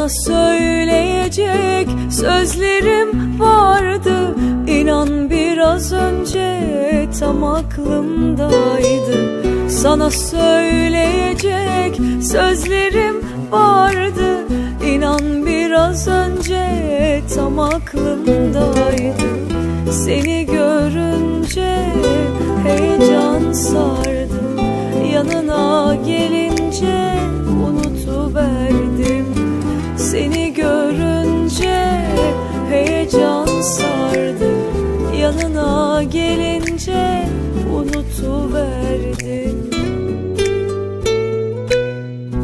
Sana söyleyecek sözlerim vardı. İnan biraz önce tam aklımdaydı. Sana söyleyecek sözlerim vardı. İnan biraz önce tam aklımdaydı. Seni görünce heyecan sardı Yanına gelip Yanına gelince unutuverdim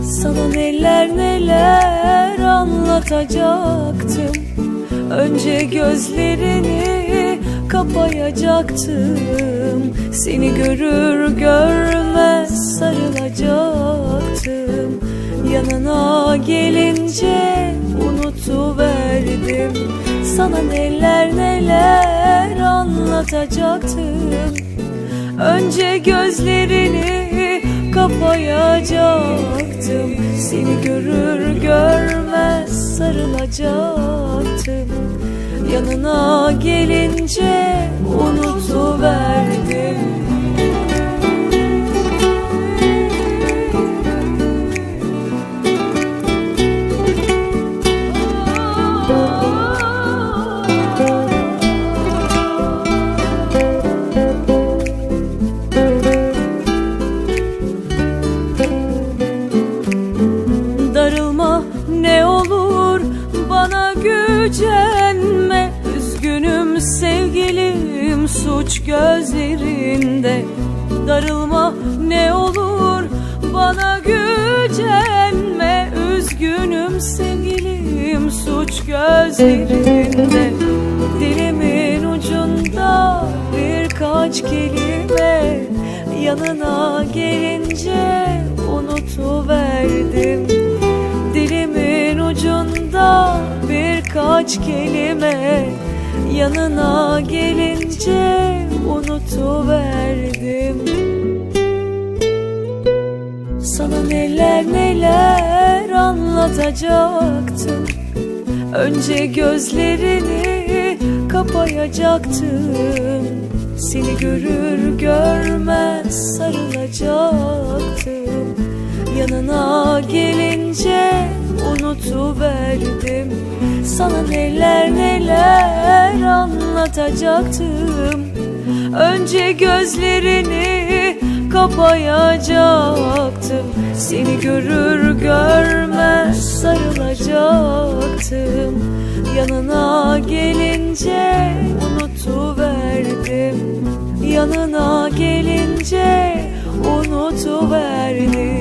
Sana neler neler anlatacaktım. Önce gözlerini kapayacaktım. Seni görür görmez sarılacaktım. Yanına gelince unutuverdim Sana neler neler anlatacaktım. Önce gözlerini kapayacaktım. Seni görür görmez sarılacaktım. Yanına gelince unutuverdim bana gücenme. Üzgünüm sevgilim suç gözlerinde. Darılma ne olur bana gücenme. Üzgünüm sevgilim suç gözlerinde. Dilimin ucunda birkaç kelime. Yanına gelince unutuverdim birkaç kelime Yanına gelince unutuverdim. Sana neler neler anlatacaktım. Önce gözlerini kapayacaktım. Seni görür görmez sarılacaktım. Yanına gelince unutuverdim Sana neler neler anlatacaktım. Önce gözlerini kapayacaktım. Seni görür görmez sarılacaktım. Yanına gelince unutuverdim. Yanına gelince unutuverdim